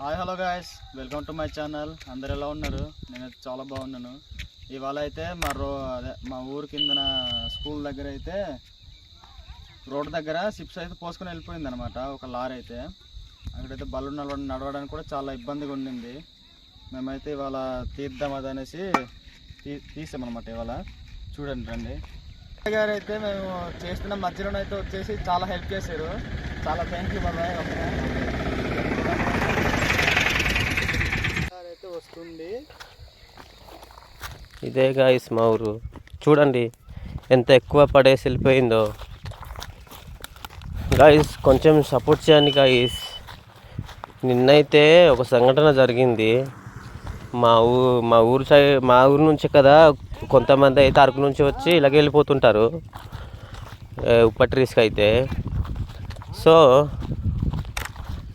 Hi hello guys welcome to my channel అందరు ఎలా ఉన్నారు? నేను చాలా బాగున్నాను. ఇవాళ అయితే మా రో అదే మా ఊరు కిందన స్కూల్ దగ్గర అయితే రోడ్ దగ్గర సిప్స్ అయితే పోసుకొని వెళ్ళిపోయింది అనమాట ఒక లారీ అయితే. అక్కడైతే బళ్ళు నడవ నడవడానికి కూడా చాలా ఇబ్బందిగా ఉండింది. మేమైతే ఇవాళ తీద్దాం అది అనేసి తీ తీసామన్నమాట ఇవాళ. చూడండి రండి. గారు అయితే మేము చేస్తున్న మధ్యలోనైతే వచ్చేసి చాలా హెల్ప్ చేశారు. చాలా థ్యాంక్ యూ బాబాయ్ అయితే వస్తుంది ఇదే గాయస్ మా ఊరు. చూడండి ఎంత ఎక్కువ పడేసి వెళ్ళిపోయిందో. గాయస్ కొంచెం సపోర్ట్ చేయండి గాయస్ నిన్నైతే ఒక సంఘటన జరిగింది. మా ఊ మా ఊరు సైడ్ మా ఊరు నుంచి కదా కొంతమంది అయితే అరకు నుంచి వచ్చి ఇలాగ వెళ్ళిపోతుంటారు. ఉప్పట్రీస్కి ఉప్పటి రిస్క్ అయితే. సో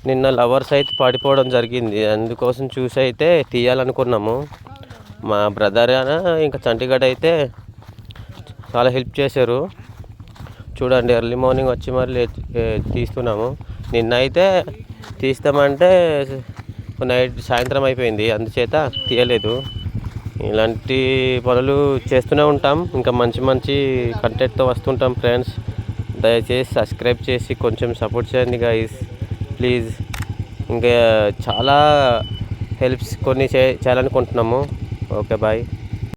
నిన్న లవర్స్ అయితే పడిపోవడం జరిగింది. అందుకోసం చూసి అయితే తీయాలనుకున్నాము. మా బ్రదర్ అన ఇంకా చంటిగడ్ అయితే చాలా హెల్ప్ చేశారు. చూడండి ఎర్లీ మార్నింగ్ వచ్చి మరి లే- తీస్తున్నాము. నిన్న అయితే తీస్తామంటే నైట్ సాయంత్రం అయిపోయింది అందుచేత తీయలేదు. ఇలాంటి పనులు చేస్తూనే ఉంటాం. ఇంకా మంచి మంచి కంటెంట్తో వస్తుంటాం ఫ్రెండ్స్ దయచేసి సబ్స్క్రైబ్ చేసి కొంచెం సపోర్ట్ చేయండి గైస్ ప్లీజ్ ఇంకా చాలా హెల్ప్స్ కొన్ని చే చేయాలనుకుంటున్నాము. Okay bye